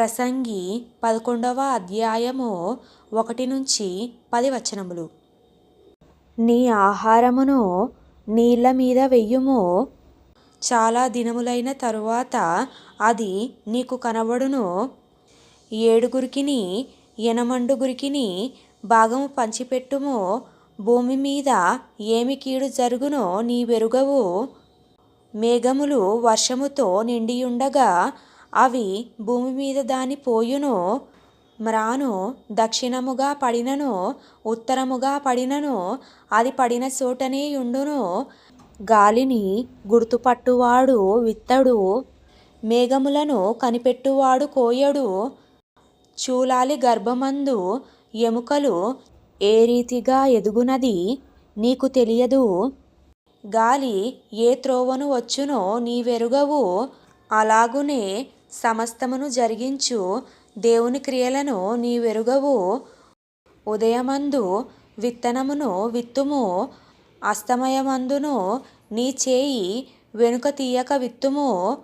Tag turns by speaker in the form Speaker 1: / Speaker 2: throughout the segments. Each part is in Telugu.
Speaker 1: ప్రసంగి పదకొండవ అధ్యాయము ఒకటి నుంచి పది వచనములు. నీ ఆహారమును నీళ్ళ మీద వెయ్యుము. చాలా దినములైన తరువాత అది నీకు కనబడును. ఏడుగురికిని ఎనమండుగురికిని భాగము పంచిపెట్టుము. భూమి మీద ఏమి కీడు జరుగునో నీ వెరుగవు. మేఘములు వర్షముతో నిండియుండగా అవి భూమి మీద దాని పోయును మ్రాను దక్షిణముగా పడినను ఉత్తరముగా పడినను అది పడిన చోటనే యుండును గాలిని గుర్తుపట్టువాడు విత్తడు మేఘములను కనిపెట్టువాడు కోయడు చూలాలి గర్భమందు ఎముకలు ఏ రీతిగా ఎదుగునది నీకు తెలియదు. గాలి ఏ త్రోవను వచ్చునో నీవెరుగవు అలాగునే సమస్తమును జరిగించు. దేవుని క్రియలను నీవెరుగవు. ఉదయమందు విత్తనమును విత్తుము. అస్తమయమందును నీ చేయి వెనుక తీయక విత్తుము.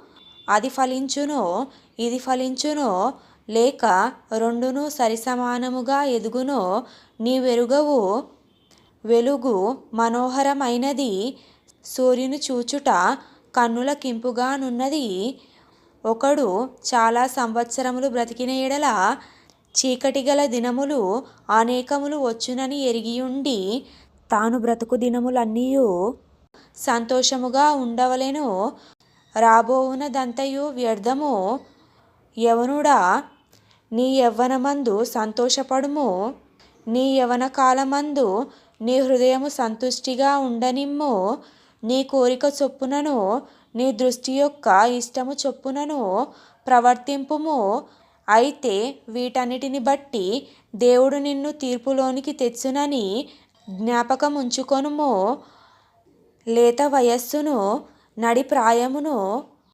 Speaker 1: అది ఫలించునో ఇది ఫలించునో లేక రెండును సరిసమానముగా ఎదుగునో నీవెరుగవు. వెలుగు మనోహరమైనది సూర్యుని చూచుట కన్నుల కింపుగానున్నది ఒకడు చాలా సంవత్సరములు బ్రతికిన ఎడల చీకటిగల దినములు అనేకములు వచ్చునని ఎరిగియుండి తాను బ్రతుకు దినములన్నీయు సంతోషముగా ఉండవలెను. రాబోవునదంతయు వ్యర్థము. యవనుడా నీ యవ్వనమందు సంతోషపడుము. నీ యవన కాలమందు నీ హృదయము సంతుష్టిగా ఉండనిమ్ము. నీ కోరిక చొప్పునను నీ దృష్టి యొక్క ఇష్టము చొప్పునను ప్రవర్తింపుము. అయితే వీటన్నిటిని బట్టి దేవుడు నిన్ను తీర్పులోనికి తెచ్చునని జ్ఞాపకముంచుకొనుము. లేత వయస్సును నడి ప్రాయమును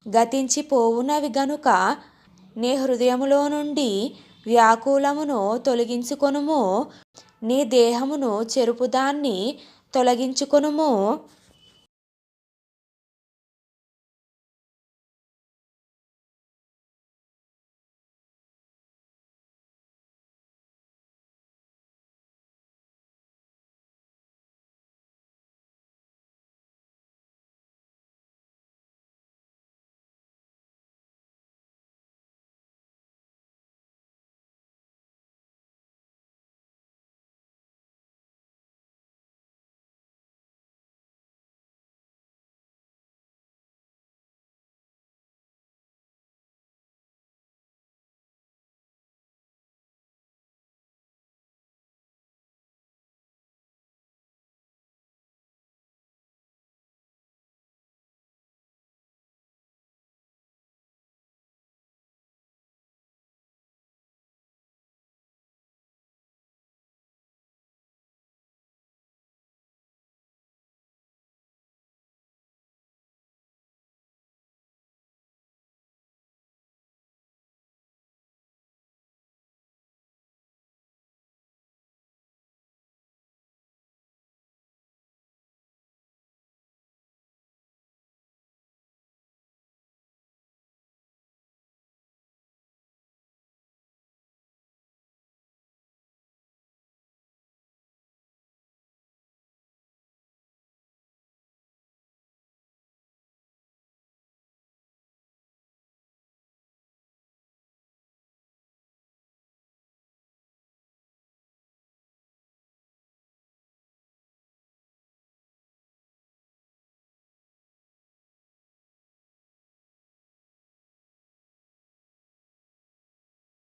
Speaker 1: గతించిపోవునవి గనుక నీ హృదయములో నుండి వ్యాకులమును తొలగించుకొనుము. నీ దేహమును చెరుపుదాన్ని తొలగించుకొనుము.